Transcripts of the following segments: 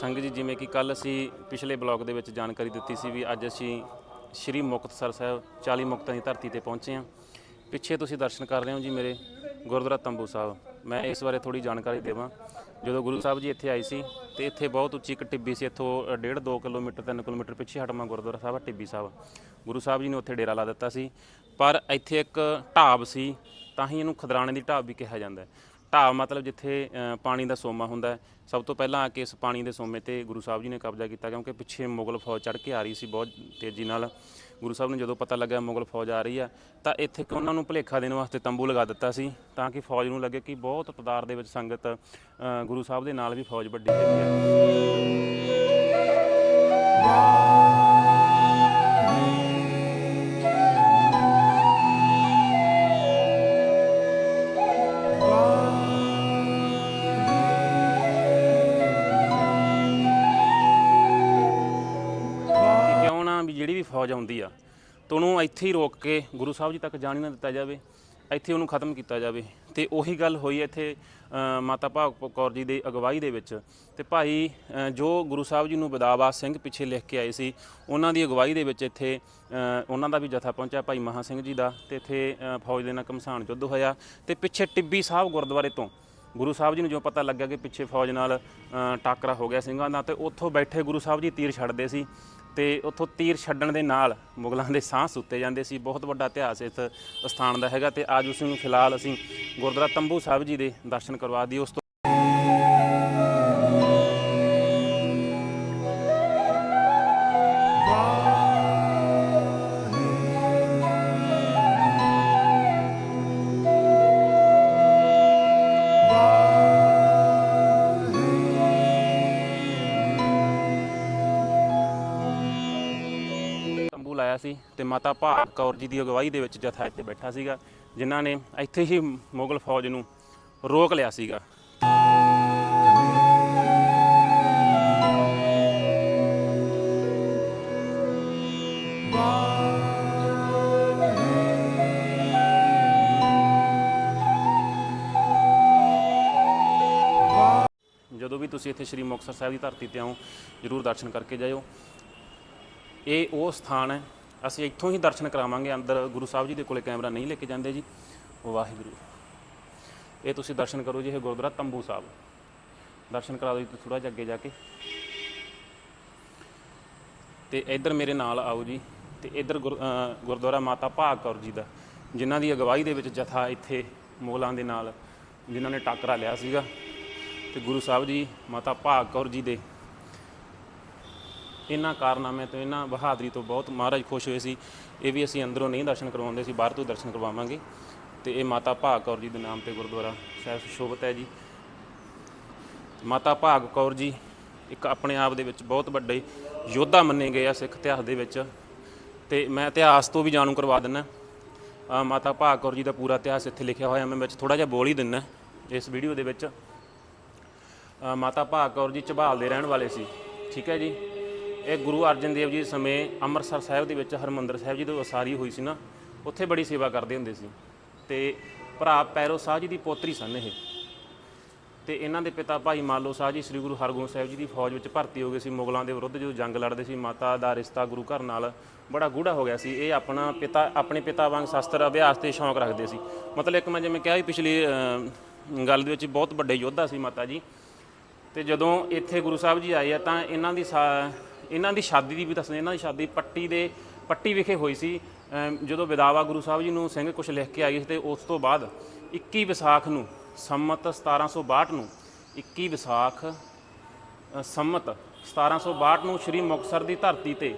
ਸੰਗਤ ਜੀ, ਜਿਵੇਂ ਕਿ ਕੱਲ ਅਸੀਂ ਪਿਛਲੇ ਬਲੌਗ ਦੇ ਵਿੱਚ ਜਾਣਕਾਰੀ ਦਿੱਤੀ ਸੀ ਵੀ ਅੱਜ ਅਸੀਂ ਸ਼੍ਰੀ ਮੁਕਤਸਰ ਸਾਹਿਬ 40 ਮੁਕਤਾਂ ਦੀ ਧਰਤੀ ਤੇ ਪਹੁੰਚੇ ਹਾਂ। ਪਿੱਛੇ ਤੁਸੀਂ ਦਰਸ਼ਨ ਕਰ ਰਹੇ ਹੋ ਜੀ ਮੇਰੇ ਗੁਰਦੁਆਰਾ ਤੰਬੂ ਸਾਹਿਬ। ਮੈਂ ਇਸ ਬਾਰੇ ਥੋੜੀ ਜਾਣਕਾਰੀ ਦੇਵਾਂ। ਜਦੋਂ ਗੁਰੂ ਸਾਹਿਬ ਜੀ ਇੱਥੇ ਆਏ ਸੀ ਤੇ ਇੱਥੇ ਬਹੁਤ ਉੱਚੀ ਇੱਕ ਟਿੱਬੀ ਸੀ, ਇੱਥੋਂ 1.5 2 ਕਿਲੋਮੀਟਰ 3 ਕਿਲੋਮੀਟਰ ਪਿੱਛੇ ਹਟਮਾ ਗੁਰਦੁਆਰਾ ਸਾਹਿਬ ਟਿੱਬੀ ਸਾਹਿਬ। ਗੁਰੂ ਸਾਹਿਬ ਜੀ ਨੇ ਉੱਥੇ ਡੇਰਾ ਲਾ ਦਿੱਤਾ ਸੀ। ਪਰ ਇੱਥੇ ਇੱਕ ਢਾਬ ਸੀ, ਤਾਂ ਹੀ ਇਹਨੂੰ ਖਦਰਾਣੇ ਦੀ ਢਾਬ ਵੀ ਕਿਹਾ ਜਾਂਦਾ ਢਾਬ ਮਤਲਬ ਜਿੱਥੇ ਅ, ਪਾਣੀ ਦਾ ਸੋਮਾ ਹੁੰਦਾ ਹੈ। ਸਭ ਤੋਂ ਪਹਿਲਾਂ ਆ ਕੇ ਇਸ ਪਾਣੀ ਦੇ ਸੋਮੇ ਤੇ ਗੁਰੂ ਸਾਹਿਬ ਜੀ ਨੇ ਕਬਜ਼ਾ ਕੀਤਾ ਕਿਉਂਕਿ ਪਿੱਛੇ ਮੁਗਲ ਫੌਜ ਚੜ੍ਹ ਕੇ ਆ ਰਹੀ ਸੀ ਬਹੁਤ ਤੇਜ਼ੀ ਨਾਲ। ਗੁਰੂ ਸਾਹਿਬ ਨੂੰ ਜਦੋਂ ਪਤਾ ਲੱਗਿਆ ਮੁਗਲ ਫੌਜ ਆ ਰਹੀ ਆ ਤਾਂ ਇੱਥੇ ਕਿ ਉਹਨਾਂ ਨੂੰ ਭੁਲੇਖਾ ਦੇਣ ਵਾਸਤੇ ਤੰਬੂ ਲਗਾ ਦਿੱਤਾ ਸੀ ਤਾਂ ਕਿ ਫੌਜ ਨੂੰ ਲੱਗੇ ਕਿ ਬਹੁਤ ਤਦਾਰ ਦੇ ਵਿੱਚ ਸੰਗਤ ਅ, ਗੁਰੂ ਸਾਹਿਬ ਦੇ ਨਾਲ ਵੀ ਫੌਜ ਵੱਡੀ ਹੈਗੀ ਹੈ। ਵੀ ਫੌਜ ਆਉਂਦੀ ਆ, ਤਾਂ ਉਹਨੂੰ ਇੱਥੇ ਹੀ ਰੋਕ ਕੇ ਗੁਰੂ ਸਾਹਿਬ ਜੀ ਤੱਕ ਜਾਣ ਹੀ ਨਾ ਦਿੱਤਾ ਜਾਵੇ, ਇੱਥੇ ਉਹਨੂੰ ਖਤਮ ਕੀਤਾ ਜਾਵੇ। ਤੇ ਉਹੀ ਗੱਲ ਹੋਈ ਇੱਥੇ ਮਾਤਾ ਭਾਗ ਕੌਰ ਜੀ ਦੀ ਅਗਵਾਈ ਦੇ ਵਿੱਚ। ਤੇ ਭਾਈ ਜੋ ਗੁਰੂ ਸਾਹਿਬ ਜੀ ਨੂੰ ਬਦਾਵਾ ਸਿੰਘ ਪਿੱਛੇ ਲਿਖ ਕੇ ਆਏ ਸੀ, ਉਹਨਾਂ ਦੀ ਅਗਵਾਈ ਦੇ ਵਿੱਚ ਇੱਥੇ ਉਹਨਾਂ ਦਾ ਵੀ ਜਥਾ ਪਹੁੰਚਿਆ ਭਾਈ ਮਹਾ ਸਿੰਘ ਜੀ ਦਾ, ਤੇ ਇੱਥੇ ਫੌਜ ਦੇ ਨਾਲ ਘਮਸਾਨ ਯੁੱਧ ਹੋਇਆ। ਤੇ ਪਿੱਛੇ ਟਿੱਬੀ ਸਾਹਿਬ ਗੁਰਦੁਆਰੇ ਤੋਂ ਗੁਰੂ ਸਾਹਿਬ ਜੀ ਨੂੰ ਜੋ ਪਤਾ ਲੱਗਿਆ ਕਿ ਪਿੱਛੇ ਫੌਜ ਨਾਲ ਅ, ਟਾਕਰਾ ਹੋ ਗਿਆ ਸਿੰਘਾਂ ਦਾ ਤੇ ਉੱਥੋਂ ਬੈਠੇ ਗੁਰੂ ਸਾਹਿਬ ਜੀ ਤੀਰ ਛੱਡਦੇ ਸੀ। ਤੇ ਉੱਥੋਂ ਤੀਰ ਛੱਡਣ ਦੇ ਨਾਲ ਮੁਗਲਾਂ ਦੇ ਸਾਹ ਸੁੱਤੇ ਜਾਂਦੇ ਸੀ। ਬਹੁਤ ਵੱਡਾ ਇਤਿਹਾਸ ਇਸ ਸਥਾਨ ਦਾ ਹੈਗਾ ਤੇ ਅੱਜ ਉਸ ਨੂੰ ਫਿਲਹਾਲ ਅਸੀਂ ਗੁਰਦੁਆਰਾ ਤੰਬੂ ਸਾਹਿਬ ਜੀ ਦੇ ਦਰਸ਼ਨ ਕਰਵਾ ਦਈਏ। ਉਸ ਤੋਂ ਲਾਇਆ ਸੀ ਤੇ ਮਾਤਾ ਭਾਗ ਕੌਰ ਜੀ ਦੀ ਅਗਵਾਈ ਦੇ ਵਿੱਚ ਜਥਾ ਇੱਥੇ ਬੈਠਾ ਸੀਗਾ, ਜਿਨ੍ਹਾਂ ਨੇ ਇੱਥੇ ਹੀ ਮੁਗਲ ਫੌਜ ਨੂੰ ਰੋਕ ਲਿਆ ਸੀਗਾ। ਜਦੋਂ ਵੀ ਤੁਸੀਂ ਇੱਥੇ ਸ੍ਰੀ ਮੁਕਤਸਰ ਸਾਹਿਬ ਦੀ ਧਰਤੀ ਤੇ ਆਓ, ਜਰੂਰ ਦਰਸ਼ਨ ਕਰਕੇ ਜਾਇਓ। ਇਹ ਉਹ ਸਥਾਨ ਹੈ। ਅਸੀਂ ਇੱਥੋਂ ਹੀ ਦਰਸ਼ਨ ਕਰਾਵਾਂਗੇ। ਅੰਦਰ ਗੁਰੂ ਸਾਹਿਬ ਜੀ ਦੇ ਕੋਲੇ ਕੈਮਰਾ ਨਹੀਂ ਲੈ ਕੇ ਜਾਂਦੇ ਜੀ। ਵਾਹਿਗੁਰੂ। ਇਹ ਤੁਸੀਂ ਦਰਸ਼ਨ ਕਰੋ ਜੀ, ਇਹ ਗੁਰਦੁਆਰਾ ਤੰਬੂ ਸਾਹਿਬ। ਦਰਸ਼ਨ ਕਰਾ ਦਿਓ ਜੀ ਥੋੜਾ ਜਿਹਾ ਅੱਗੇ ਜਾ ਕੇ। ਤੇ ਇੱਧਰ ਮੇਰੇ ਨਾਲ ਆਓ ਜੀ। ਤੇ ਇੱਧਰ ਗੁਰ- ਅਹ, ਗੁਰਦੁਆਰਾ ਮਾਤਾ ਭਾਗ ਕੌਰ ਜੀ ਦਾ, ਜਿਨ੍ਹਾਂ ਦੀ ਅਗਵਾਈ ਦੇ ਵਿੱਚ ਜਥਾ ਇੱਥੇ ਮੁਗਲਾਂ ਦੇ ਨਾਲ, ਜਿਨ੍ਹਾਂ ਨੇ ਟਾਕਰਾ ਲਿਆ ਸੀਗਾ। ਤੇ ਗੁਰੂ ਸਾਹਿਬ ਜੀ, ਮਾਤਾ ਭਾਗ ਕੌਰ ਜੀ ਦੇ ਇਹਨਾਂ ਕਾਰਨਾਮਿਆਂ ਤੋਂ, ਇਹਨਾਂ ਬਹਾਦਰੀ ਤੋਂ ਬਹੁਤ ਮਹਾਰਾਜ ਖੁਸ਼ ਹੋਏ ਸੀ। ਇਹ ਵੀ ਅਸੀਂ ਅੰਦਰੋਂ ਨਹੀਂ ਦਰਸ਼ਨ ਕਰਵਾਉਂਦੇ ਸੀ, ਬਾਹਰ ਤੋਂ ਦਰਸ਼ਨ ਕਰਵਾਵਾਂਗੇ। ਤੇ ਇਹ ਮਾਤਾ ਭਾਗ ਕੌਰ ਜੀ ਦੇ ਨਾਮ ਤੇ ਗੁਰਦੁਆਰਾ ਸਾਹਿਬ ਸੁਸ਼ੋਭਿਤ ਹੈ ਜੀ। ਮਾਤਾ ਭਾਗ ਕੌਰ ਜੀ ਇੱਕ ਆਪਣੇ ਆਪ ਦੇ ਵਿੱਚ ਬਹੁਤ ਵੱਡੇ ਯੋਧਾ ਮੰਨੇ ਗਏ ਆ ਸਿੱਖ ਇਤਿਹਾਸ ਦੇ ਵਿੱਚ। ਤੇ ਮੈਂ ਇਤਿਹਾਸ ਤੋਂ ਵੀ ਜਾਣੂ ਕਰਵਾ ਦਿੰਨਾ। ਮਾਤਾ ਭਾਗ ਕੌਰ ਜੀ ਦਾ ਪੂਰਾ ਇਤਿਹਾਸ ਇੱਥੇ ਲਿਖਿਆ ਹੋਇਆ, ਮੈਂ ਵਿੱਚ ਥੋੜਾ ਜਿਹਾ ਬੋਲ ਹੀ ਦਿੰਨਾ ਇਸ ਵੀਡੀਓ ਦੇ ਵਿੱਚ। ਮਾਤਾ ਭਾਗ ਕੌਰ ਜੀ ਝਬਾਲ ਦੇ ਰਹਿਣ ਵਾਲੇ ਸੀ, ਠੀਕ ਹੈ ਜੀ? ਇਹ ਗੁਰੂ ਅਰਜਨ ਦੇਵ ਜੀ ਸਮੇਂ ਅੰਮ੍ਰਿਤਸਰ ਸਾਹਿਬ ਦੇ ਵਿੱਚ ਹਰਮੰਦਰ ਸਾਹਿਬ ਜੀ ਦੀ ਉਸਾਰੀ ਹੋਈ ਸੀ ਨਾ, ਉੱਥੇ ਬੜੀ ਸੇਵਾ ਕਰਦੇ ਹੁੰਦੇ ਸੀ। ਤੇ ਭਰਾ ਪੈਰੋ ਸਾਹ ਜੀ ਦੀ ਪੋਤਰੀ ਸਨ ਇਹ। ਤੇ ਇਹਨਾਂ ਦੇ ਪਿਤਾ ਭਾਈ ਮਾਲੋ ਸਾਹਿਬ ਜੀ ਸ੍ਰੀ ਗੁਰੂ ਹਰਗੋਬਿੰਦ ਸਾਹਿਬ ਜੀ ਦੀ ਫੌਜ ਵਿੱਚ ਭਰਤੀ ਹੋ ਗਏ ਸੀ, ਮੁਗਲਾਂ ਦੇ ਵਿਰੁੱਧ ਜਦੋਂ ਜੰਗ ਲੜਦੇ ਸੀ, ਮਾਤਾ ਦਾ ਰਿਸ਼ਤਾ ਗੁਰੂ ਘਰ ਨਾਲ ਬੜਾ ਗੂੜਾ ਹੋ ਗਿਆ ਸੀ। ਇਹ ਆਪਣਾ ਪਿਤਾ, ਆਪਣੇ ਪਿਤਾ ਵਾਂਗ ਸ਼ਸਤਰ ਅਭਿਆਸ ਤੇ ਸ਼ੌਂਕ ਰੱਖਦੇ ਸੀ। ਮਤਲਬ ਇੱਕ ਮੈਂ ਜਿਵੇਂ ਕਿਹਾ ਸੀ ਪਿਛਲੀ ਗੱਲ ਦੇ ਵਿੱਚ ਬਹੁਤ ਵੱਡੇ ਯੋਧਾ ਸੀ ਮਾਤਾ ਜੀ। ਤੇ ਜਦੋਂ ਇੱਥੇ ਗੁਰੂ ਸਾਹਿਬ ਜੀ ਆਏ ਆ ਤਾਂ ਇਹਨਾਂ ਦੀ ਸਾ- ਇਹਨਾਂ ਦੀ ਸ਼ਾਦੀ ਦੀ ਵੀ ਦੱਸਦੇ ਇਹਨਾਂ ਦੀ ਸ਼ਾਦੀ ਪੱਟੀ ਦੇ ਪੱਟੀ ਵਿਖੇ ਹੋਈ ਸੀ। ਜਦੋਂ ਵਿਦਾਵਾ ਗੁਰੂ ਸਾਹਿਬ ਜੀ ਨੂੰ ਸਿੰਘ ਕੁਝ ਲਿਖ ਕੇ ਆਈ ਸੀ ਤੇ ਉਸ ਤੋਂ ਬਾਅਦ 21 ਵਿਸਾਖ ਨੂੰ ਸੰਮਤ 1762 ਨੂੰ 21 ਵਿਸਾਖ ਅ, ਸੰਮਤ 1762 ਨੂੰ ਸ੍ਰੀ ਮੁਕਤਸਰ ਦੀ ਧਰਤੀ ਤੇ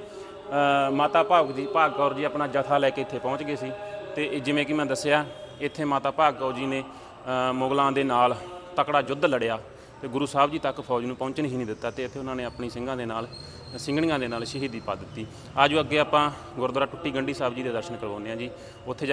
ਮਾਤਾ ਭਾਗ ਜੀ ਭਾਗ ਕੌਰ ਜੀ ਆਪਣਾ ਜਥਾ ਲੈ ਕੇ ਇੱਥੇ ਪਹੁੰਚ ਗਏ ਸੀ। ਤੇ ਜਿਵੇਂ ਕਿ ਮੈਂ ਦੱਸਿਆ ਇੱਥੇ ਮਾਤਾ ਭਾਗ ਕੌਰ ਜੀ ਨੇ ਮੁਗਲਾਂ ਦੇ ਨਾਲ ਤਕੜਾ ਯੁੱਧ ਲੜਿਆ। ਤੇ ਗੁਰੂ ਸਾਹਿਬ ਜੀ ਤੱਕ ਫੌਜ ਨੂੰ ਪਹੁੰਚਣ ਹੀ ਨਹੀਂ ਦਿੱਤਾ ਤੇ ਇੱਥੇ ਉਹਨਾਂ ਨੇ ਆਪਣੀ ਸਿੰਘਾਂ ਦੇ ਨਾਲ, ਸਿੰਘਣੀਆਂ ਦੇ ਨਾਲ ਸ਼ਹੀਦੀ ਪਾ ਦਿੱਤੀ। ਆਜੋ ਅੱਗੇ ਆਪਾਂ ਗੁਰਦੁਆਰਾ ਟੁੱਟੀ ਗੰਢੀ ਸਾਹਿਬ ਜੀ ਦੇ ਦਰਸ਼ਨ ਕਰਵਾਉਂਦੇ ਹਾਂ ਜੀ। ਉੱਥੇ